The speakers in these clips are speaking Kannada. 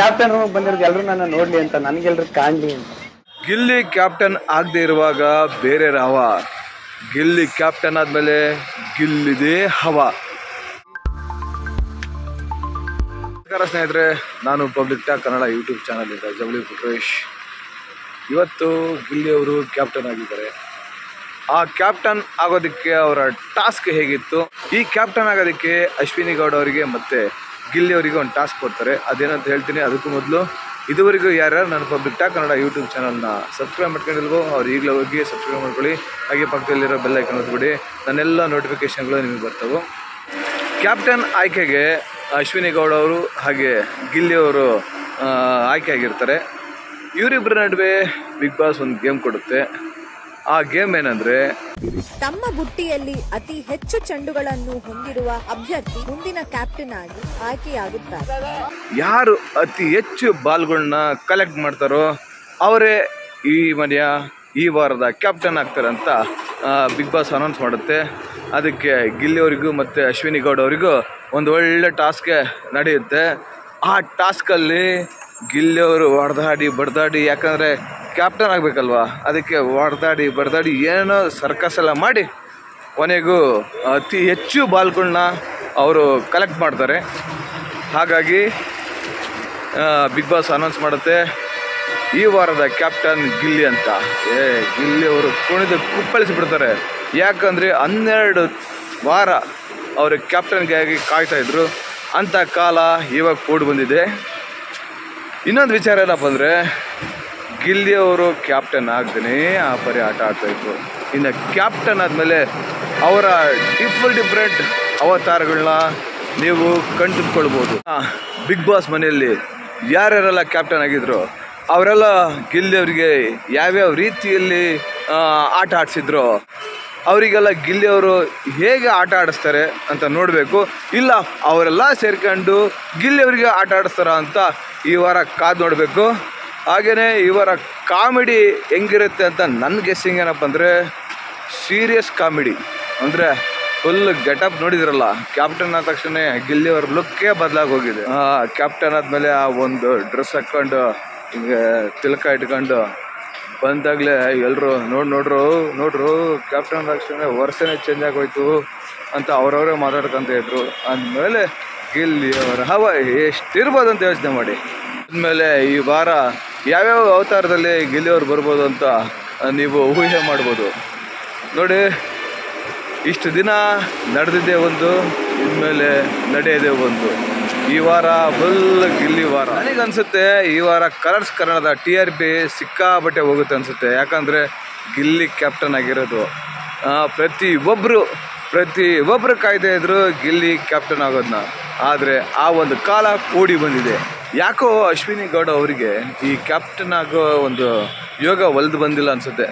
ಕ್ಯಾಪ್ಟನ್ ಬಂದಿರೋದು ಎಲ್ಲರೂ ನನ್ನ ನೋಡ್ಲಿ ಅಂತ, ನನ್ಗೆಲ್ರು ಕಾಣ್ಲಿ ಅಂತ. ಗಿಲ್ಲಿ ಕ್ಯಾಪ್ಟನ್ ಆಗದೆ ಇರುವಾಗ ಬೇರೆ ರಾವ. ಗಿಲ್ಲಿ ಕ್ಯಾಪ್ಟನ್ ಆದಮೇಲೆ ಗಿಲ್ಲಿದೆ ಹವಾ. ನಮಸ್ಕಾರ ಸ್ನೇಹಿತರೆ, ನಾನು ಪಬ್ಲಿಕ್ ಟಾಕ್ ಕನ್ನಡ ಯೂಟ್ಯೂಬ್ ಚಾನಲಿಂದ ಜವಳಿ ಪುಟ್ರೇಶ್. ಇವತ್ತು ಗಿಲ್ಲಿ ಅವರು ಕ್ಯಾಪ್ಟನ್ ಆಗಿದ್ದಾರೆ. ಆ ಕ್ಯಾಪ್ಟನ್ ಆಗೋದಕ್ಕೆ ಅವರ ಟಾಸ್ಕ್ ಹೇಗಿತ್ತು? ಈ ಕ್ಯಾಪ್ಟನ್ ಆಗೋದಕ್ಕೆ ಅಶ್ವಿನಿ ಗೌಡ ಅವರಿಗೆ ಮತ್ತು ಗಿಲ್ಲಿ ಅವರಿಗೆ ಒಂದು ಟಾಸ್ಕ್ ಕೊಡ್ತಾರೆ. ಅದೇನಂತ ಹೇಳ್ತೀನಿ, ಅದಕ್ಕೂ ಮೊದಲು ಇದುವರೆಗೂ ಯಾರ್ಯಾರು ನನ್ನ ಪಬ್ಲಿಕ್ ಟಾಕ್ ಕನ್ನಡ ಯೂಟ್ಯೂಬ್ ಚಾನಲ್ನ ಸಬ್ಸ್ಕ್ರೈಬ್ ಮಾಡ್ಕೊಂಡಿಲ್ವೋ ಅವ್ರು ಈಗಲೇ ಹೋಗಿ ಸಬ್ಸ್ಕ್ರೈಬ್ ಮಾಡ್ಕೊಳ್ಳಿ. ಹಾಗೆ ಪಕ್ಕದಲ್ಲಿರೋ ಬೆಲ್ ಐಕನ್ ಒತ್ಬಿಡಿ. ನನ್ನೆಲ್ಲ ನೋಟಿಫಿಕೇಷನ್ಗಳು ನಿಮಗೆ ಬರ್ತವೆ. ಕ್ಯಾಪ್ಟನ್ ಆಯ್ಕೆಗೆ ಅಶ್ವಿನಿ ಗೌಡ ಅವರು ಹಾಗೆ ಗಿಲ್ಲಿ ಅವರು ಆಯ್ಕೆ ಆಗಿರ್ತಾರೆ. ಇವರಿಬ್ಬರ ನಡುವೆ ಬಿಗ್ ಬಾಸ್ ಒಂದು ಗೇಮ್ ಕೊಡುತ್ತೆ. ಆ ಗೇಮ್ ಏನಂದ್ರೆ ತಮ್ಮ ಬುಟ್ಟಿಯಲ್ಲಿ ಅತಿ ಹೆಚ್ಚು ಚೆಂಡುಗಳನ್ನು ಹೊಂದಿರುವ ಅಭ್ಯರ್ಥಿ ಮುಂದಿನ ಕ್ಯಾಪ್ಟನ್ ಆಗಿ ಆಯ್ಕೆಯಾಗುತ್ತಾರೆ. ಯಾರು ಅತಿ ಹೆಚ್ಚು ಬಾಲ್ಗಳನ್ನ ಕಲೆಕ್ಟ್ ಮಾಡ್ತಾರೋ ಅವರೇ ಈ ಮನೆಯ ಈ ವಾರದ ಕ್ಯಾಪ್ಟನ್ ಆಗ್ತಾರೆ ಅಂತ ಬಿಗ್ ಬಾಸ್ ಅನೌನ್ಸ್ ಮಾಡುತ್ತೆ. ಅದಕ್ಕೆ ಗಿಲ್ಲಿ ಅವರಿಗೂ ಮತ್ತು ಅಶ್ವಿನಿ ಗೌಡ ಅವರಿಗೂ ಒಂದು ಒಳ್ಳೆ ಟಾಸ್ಕ್ ನಡೆಯುತ್ತೆ. ಆ ಟಾಸ್ಕಲ್ಲಿ ಗಿಲ್ಲಿ ಅವರು ಹೊಡೆದಾಡಿ ಬಡ್ದಾಡಿ ಯಾಕಂದರೆ ಕ್ಯಾಪ್ಟನ್ ಆಗಬೇಕಲ್ವಾ? ಅದಕ್ಕೆ ಹೊಡೆದಾಡಿ, ಬಡ್ದಾಡಿ ಏನೋ ಸರ್ಕಸ್ ಎಲ್ಲ ಮಾಡಿ ಕೊನೆಗೂ ಅತಿ ಹೆಚ್ಚು ಬಾಲ್ಗಳನ್ನ ಅವರು ಕಲೆಕ್ಟ್ ಮಾಡ್ತಾರೆ. ಹಾಗಾಗಿ ಬಿಗ್ ಬಾಸ್ ಅನೌನ್ಸ್ ಮಾಡುತ್ತೆ, ಈ ವಾರದ ಕ್ಯಾಪ್ಟನ್ ಗಿಲ್ಲಿ ಅಂತ. ಏ, ಗಿಲ್ಲಿ ಅವರು ಕುಣಿದು ಕುಪ್ಪಳಿಸಿಬಿಡ್ತಾರೆ. ಯಾಕಂದರೆ ಹನ್ನೆರಡು ವಾರ ಅವರು ಕ್ಯಾಪ್ಟನ್ಗೆ ಆಗಿ ಕಾಯ್ತಾ ಇದ್ರು. ಅಂಥ ಕಾಲ ಇವಾಗ ಕೂಡಿ ಬಂದಿದೆ. ಇನ್ನೊಂದು ವಿಚಾರ ಏನಪ್ಪ ಅಂದರೆ ಗಿಲ್ಲಿ ಅವರು ಕ್ಯಾಪ್ಟನ್ ಆಗ್ದೇ ಆ ಪರಿ ಆಟ ಆಡ್ತಾಯಿದ್ರು ಇನ್ನು ಕ್ಯಾಪ್ಟನ್ ಆದಮೇಲೆ ಅವರ ಡಿಫ್ರೆಂಟ್ ಡಿಫ್ರೆಂಟ್ ಅವತಾರಗಳನ್ನ ನೀವು ಕಂಡುಕೊಳ್ಬೋದು. ಬಿಗ್ ಬಾಸ್ ಮನೆಯಲ್ಲಿ ಯಾರ್ಯಾರೆಲ್ಲ ಕ್ಯಾಪ್ಟನ್ ಆಗಿದ್ರು, ಅವರೆಲ್ಲ ಗಿಲ್ಲಿ ಅವರಿಗೆ ಯಾವ್ಯಾವ ರೀತಿಯಲ್ಲಿ ಆಟ ಆಡಿಸಿದ್ರು, ಅವರಿಗೆಲ್ಲ ಗಿಲ್ಲಿ ಅವರು ಹೇಗೆ ಆಟ ಆಡಿಸ್ತಾರೆ ಅಂತ ನೋಡಬೇಕು. ಇಲ್ಲ, ಅವರೆಲ್ಲ ಸೇರ್ಕೊಂಡು ಗಿಲ್ಲಿ ಅವರಿಗೆ ಆಟ ಆಡಿಸ್ತಾರ ಅಂತ ಈ ವಾರ ಕಾದು ನೋಡಬೇಕು. ಹಾಗೆಯೇ ಇವರ ಕಾಮಿಡಿ ಹೆಂಗಿರುತ್ತೆ ಅಂತ ನನ್ನ ಗೆಸ್ಸಿಂಗ್ ಏನಪ್ಪ ಅಂದರೆ ಸೀರಿಯಸ್ ಕಾಮಿಡಿ. ಅಂದರೆ ಫುಲ್ ಗೆಟಪ್ ನೋಡಿದ್ರಲ್ಲ ಕ್ಯಾಪ್ಟನ್ ಆದ ತಕ್ಷಣ ಗಿಲ್ಲಿಯವ್ರ ಲುಕ್ಕೇ ಬದಲಾಗಿ ಹೋಗಿದೆ. ಕ್ಯಾಪ್ಟನ್ ಆದಮೇಲೆ ಆ ಒಂದು ಡ್ರೆಸ್ ಹಾಕ್ಕೊಂಡು, ಹಿಂಗೆ ತಿಲಕ ಇಟ್ಕೊಂಡು ಬಂದಾಗಲೇ ಎಲ್ಲರೂ ನೋಡಿ, ನೋಡ್ರು ನೋಡ್ರು ಕ್ಯಾಪ್ಟನ್ ತಕ್ಷಣ ವರ್ಷನೇ ಚೇಂಜ್ ಆಗೋಯ್ತು ಅಂತ ಅವರವರೇ ಮಾತಾಡ್ಕೊಂತ ಇದ್ರು. ಅಂದಮೇಲೆ ಗಿಲ್ಲಿಯವರ ಹವ ಎಷ್ಟಿರ್ಬೋದು ಅಂತ ಯೋಚನೆ ಮಾಡಿ. ಆದಮೇಲೆ ಈ ವಾರ ಯಾವ್ಯಾವ ಅವತಾರದಲ್ಲಿ ಗಿಲ್ಲಿ ಅವ್ರು ಬರ್ಬೋದು ಅಂತ ನೀವು ಊಹೆ ಮಾಡ್ಬೋದು. ನೋಡಿ, ಇಷ್ಟು ದಿನ ನಡೆದಿದ್ದೇ ಒಂದು, ಇನ್ಮೇಲೆ ನಡೆಯೋದೇ ಒಂದು. ಈ ವಾರ ಫುಲ್ ಗಿಲ್ಲಿ ವಾರ. ನನಗನ್ಸುತ್ತೆ ಈ ವಾರ ಕಲರ್ಸ್ ಕನ್ನಡದ ಟಿ ಆರ್ ಪಿ ಸಿಕ್ಕಾಬಟ್ಟೆ ಹೋಗುತ್ತೆ ಅನಿಸುತ್ತೆ. ಯಾಕಂದರೆ ಗಿಲ್ಲಿ ಕ್ಯಾಪ್ಟನ್ ಆಗಿರೋದು. ಪ್ರತಿ ಒಬ್ಬರು ಪ್ರತಿ ಒಬ್ಬರು ಕಾಯ್ದೆ ಇದ್ರು ಗಿಲ್ಲಿ ಕ್ಯಾಪ್ಟನ್ ಆಗೋದನ್ನ ಆದರೆ ಆ ಒಂದು ಕಾಲ ಕೂಡಿ ಬಂದಿದೆ. ಯಾಕೋ ಅಶ್ವಿನಿ ಗೌಡ ಅವರಿಗೆ ಈ ಕ್ಯಾಪ್ಟನ್ ಆಗೋ ಒಂದು ಯೋಗ ಒಲ್ದು ಬಂದಿಲ್ಲ ಅನಿಸುತ್ತೆ.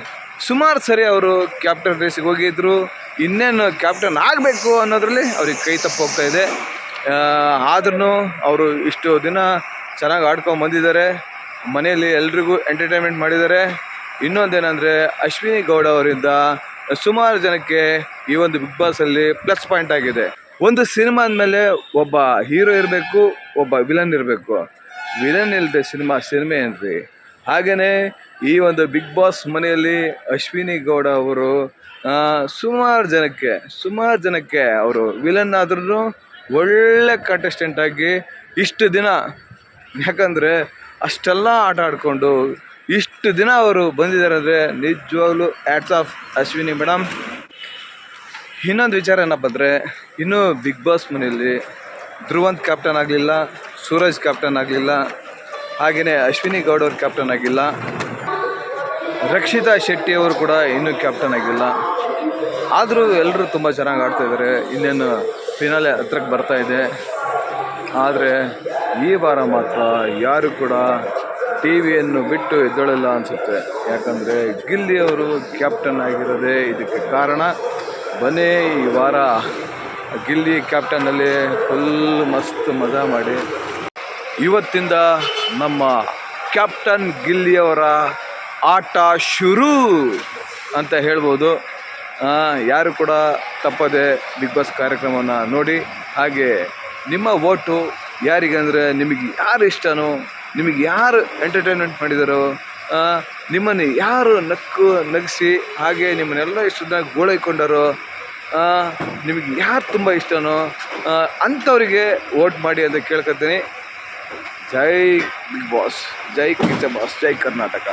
ಸುಮಾರು ಸರಿ ಅವರು ಕ್ಯಾಪ್ಟನ್ ರೇಸಿಗೆ ಹೋಗಿದ್ರು. ಇನ್ನೇನು ಕ್ಯಾಪ್ಟನ್ ಆಗಬೇಕು ಅನ್ನೋದ್ರಲ್ಲಿ ಅವ್ರಿಗೆ ಕೈ ತಪ್ಪು ಹೋಗ್ತಾ ಇದೆ. ಆದ್ರೂ ಅವರು ಇಷ್ಟು ದಿನ ಚೆನ್ನಾಗಿ ಆಡ್ಕೊಂಡು ಬಂದಿದ್ದಾರೆ. ಮನೆಯಲ್ಲಿ ಎಲ್ರಿಗೂ ಎಂಟರ್ಟೈನ್ಮೆಂಟ್ ಮಾಡಿದ್ದಾರೆ. ಇನ್ನೊಂದೇನೆಂದರೆ ಅಶ್ವಿನಿ ಗೌಡ ಅವರಿಂದ ಸುಮಾರು ಜನಕ್ಕೆ ಈ ಒಂದು ಬಿಗ್ ಬಾಸಲ್ಲಿ ಪ್ಲಸ್ ಪಾಯಿಂಟ್ ಆಗಿದೆ. ಒಂದು ಸಿನಿಮಾ ಅಂದಮೇಲೆ ಒಬ್ಬ ಹೀರೋ ಇರಬೇಕು, ಒಬ್ಬ ವಿಲನ್ ಇರಬೇಕು. ವಿಲನ್ ಇಲ್ಲದೆ ಸಿನಿಮಾ, ಸಿನಿಮೆ ಏನ್ರಿ? ಹಾಗೆಯೇ ಈ ಒಂದು ಬಿಗ್ ಬಾಸ್ ಮನೆಯಲ್ಲಿ ಅಶ್ವಿನಿ ಗೌಡ ಅವರು ಸುಮಾರು ಜನಕ್ಕೆ ಸುಮಾರು ಜನಕ್ಕೆ ಅವರು ವಿಲನ್ ಆದ್ರೂ ಒಳ್ಳೆ ಕಂಟೆಸ್ಟೆಂಟ್ ಆಗಿ ಇಷ್ಟು ದಿನ, ಯಾಕಂದರೆ ಅಷ್ಟೆಲ್ಲ ಆಟ ಆಡಿಕೊಂಡು ಇಷ್ಟು ದಿನ ಅವರು ಬಂದಿದ್ದಾರೆ ಅಂದರೆ ನಿಜವಾಗ್ಲೂ ಆ್ಯಡ್ಸ್ ಆಫ್ ಅಶ್ವಿನಿ ಮೇಡಮ್ ಇನ್ನೊಂದು ವಿಚಾರ ಏನಪ್ಪ ಅಂದರೆ, ಇನ್ನೂ ಬಿಗ್ ಬಾಸ್ ಮನೆಯಲ್ಲಿ ಧ್ರುವಂತ್ ಕ್ಯಾಪ್ಟನ್ ಆಗಲಿಲ್ಲ, ಸೂರಜ್ ಕ್ಯಾಪ್ಟನ್ ಆಗಲಿಲ್ಲ ಹಾಗೆಯೇ ಅಶ್ವಿನಿ ಗೌಡ ಅವರು ಕ್ಯಾಪ್ಟನ್ ಆಗಿಲ್ಲ, ರಕ್ಷಿತಾ ಶೆಟ್ಟಿ ಅವರು ಕೂಡ ಇನ್ನೂ ಕ್ಯಾಪ್ಟನ್ ಆಗಿಲ್ಲ. ಆದರೂ ಎಲ್ಲರೂ ತುಂಬ ಚೆನ್ನಾಗಿ ಆಡ್ತಾ ಇದ್ದಾರೆ ಇನ್ನೇನು ಫಿನಾಲೆ ಹತ್ರಕ್ಕೆ ಬರ್ತಾ ಇದೆ. ಆದರೆ ಈ ವಾರ ಮಾತ್ರ ಯಾರು ಕೂಡ ಟಿ ವಿಯನ್ನು ಬಿಟ್ಟು ಎದ್ದೊಳಲ್ಲ ಅನಿಸುತ್ತೆ. ಯಾಕಂದರೆ ಗಿಲ್ಲಿ ಅವರು ಕ್ಯಾಪ್ಟನ್ ಆಗಿರೋದೇ ಇದಕ್ಕೆ ಕಾರಣ. ಬನ್ನಿ ಈ ವಾರ ಗಿಲ್ಲಿ ಕ್ಯಾಪ್ಟನ್ನಲ್ಲಿ ಫುಲ್ ಮಸ್ತ್ ಮಜಾ ಮಾಡಿ. ಇವತ್ತಿಂದ ನಮ್ಮ ಕ್ಯಾಪ್ಟನ್ ಗಿಲ್ಲಿಯವರ ಆಟ ಶುರು ಅಂತ ಹೇಳ್ಬೋದು. ಯಾರು ಕೂಡ ತಪ್ಪದೆ ಬಿಗ್ ಬಾಸ್ ಕಾರ್ಯಕ್ರಮವನ್ನು ನೋಡಿ, ಹಾಗೆ ನಿಮ್ಮ ಓಟು ಯಾರಿಗಂದರೆ ನಿಮಗೆ ಯಾರು ಇಷ್ಟನೋ ನಿಮಗೆ ಯಾರು ಎಂಟರ್ಟೈನ್ಮೆಂಟ್ ಮಾಡಿದಾರೋ ನಿಮ್ಮನ್ನು ಯಾರು ನಕ್ಕು, ನಗಿಸಿ, ಹಾಗೆ ನಿಮ್ಮನ್ನೆಲ್ಲ ಇಷ್ಟದ ಗೋಳೈಕೊಂಡರೋ ನಿಮಗೆ ಯಾರು ತುಂಬ ಇಷ್ಟನೋ ಅಂಥವರಿಗೆ ವೋಟ್ ಮಾಡಿ ಅಂತ ಕೇಳ್ಕೊತೀನಿ ಜೈ ಬಿಗ್ ಬಾಸ್, ಜೈ ಕಿಚ್ಚ ಬಾಸ್, ಜೈ ಕರ್ನಾಟಕ.